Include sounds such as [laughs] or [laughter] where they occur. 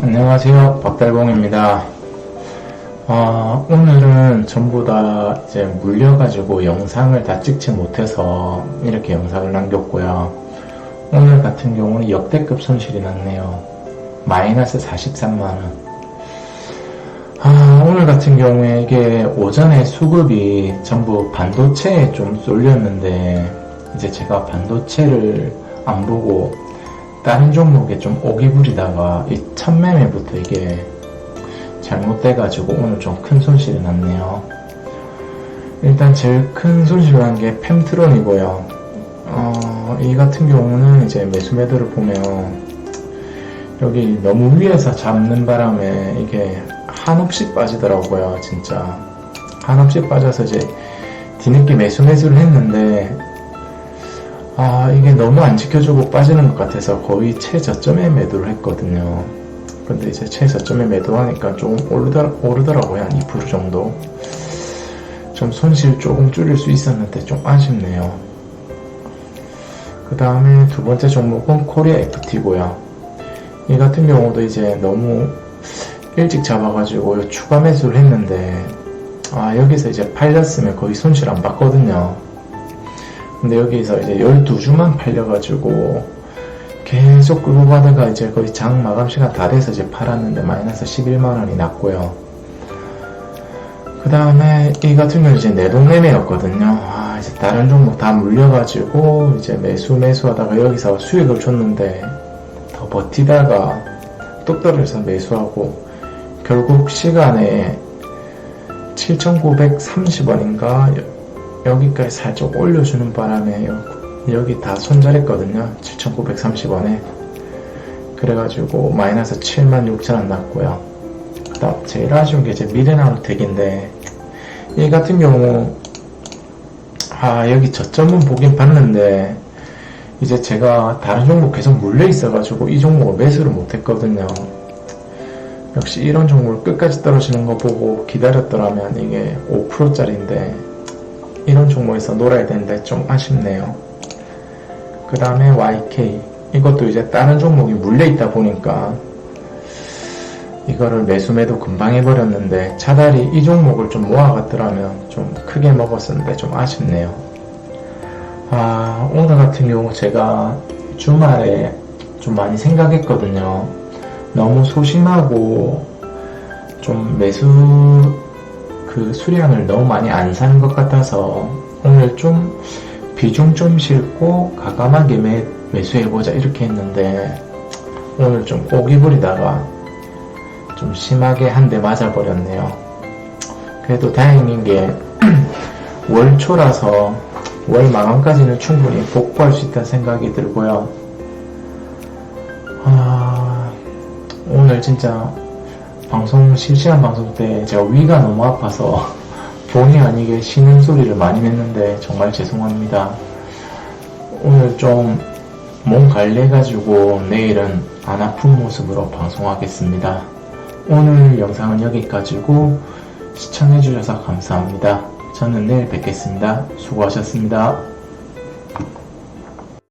안녕하세요. 박달봉입니다. 어, 오늘은 전부 다 이제 물려가지고 영상을 다 찍지 못해서 이렇게 영상을 남겼고요. 오늘 같은 경우는 역대급 손실이 났네요. 마이너스 43만원. 아, 오늘 같은 경우에 이게 오전에 수급이 전부 반도체에 좀 쏠렸는데, 이제 제가 반도체를 안 보고 다른 종목에 좀 오기 부리다가 이 첫매매부터 이게 잘못돼가지고 오늘 좀 큰 손실이 났네요. 일단 제일 큰 손실 난게 펜트론이고요. 어, 이 같은 경우는 이제 매수 매도를 보면 여기 너무 위에서 잡는 바람에 이게 한없이 빠지더라고요, 진짜. 한없이 빠져서 이제 뒤늦게 매수 매수를 했는데 아, 이게 너무 안 지켜주고 빠지는 것 같아서 거의 최저점에 매도를 했거든요. 근데 이제 최저점에 매도하니까 조금 오르더라, 오르더라고요. 한 2% 정도. 좀 손실 조금 줄일 수 있었는데 좀 아쉽네요. 그 다음에 두 번째 종목은 코리아 FT고요. 이 같은 경우도 이제 너무 일찍 잡아가지고 추가 매수를 했는데, 아, 여기서 이제 팔렸으면 거의 손실 안 봤거든요. 근데 여기서 이제 12주만 팔려가지고 계속 끌고 가다가 이제 거의 장 마감 시간 다 돼서 이제 팔았는데 마이너스 11만원이 났고요. 그 다음에 이 같은 경우는 이제 내동매매였거든요. 아, 이제 다른 종목 다 물려가지고 이제 매수 매수 하다가 여기서 수익을 줬는데 더 버티다가 뚝 떨어져서 매수하고 결국 시간에 7,930원인가 여기까지 살짝 올려주는 바람에 여기 다 손절했거든요. 7,930원에. 그래가지고 마이너스 76,000원 났고요. 그 다음 제일 아쉬운 게 이제 미래나노텍인데 이 같은 경우 아 여기 저점은 보긴 봤는데 이제 제가 다른 종목 계속 물려 있어가지고 이 종목을 매수를 못했거든요. 역시 이런 종목을 끝까지 떨어지는 거 보고 기다렸더라면 이게 5%짜리인데 이런 종목에서 놀아야 되는데 좀 아쉽네요. 그 다음에 YK. 이것도 이제 다른 종목이 물려있다 보니까 이거를 매수 매도 금방 해버렸는데 차라리 이 종목을 좀 모아갔더라면 좀 크게 먹었었는데 좀 아쉽네요. 아, 오늘 같은 경우 제가 주말에 좀 많이 생각했거든요. 너무 소심하고 좀 매수 그 수량을 너무 많이 안 사는 것 같아서 오늘 좀 비중 좀 싣고 가감하게 매, 매수해보자 이렇게 했는데 오늘 좀 꼬기 부리다가 좀 심하게 한 대 맞아버렸네요. 그래도 다행인 게 월초라서 [clears throat] 월 마감까지는 충분히 복구할 수 있다는 생각이 들고요. 아, 오늘 진짜 방송 실시간 방송 때 제가 위가 너무 아파서 [laughs] 본의 아니게 쉬는 소리를 많이 냈는데 정말 죄송합니다. 오늘 좀 몸 관리해가지고 내일은 안 아픈 모습으로 방송하겠습니다. 오늘 영상은 여기까지고 시청해주셔서 감사합니다. 저는 내일 뵙겠습니다. 수고하셨습니다.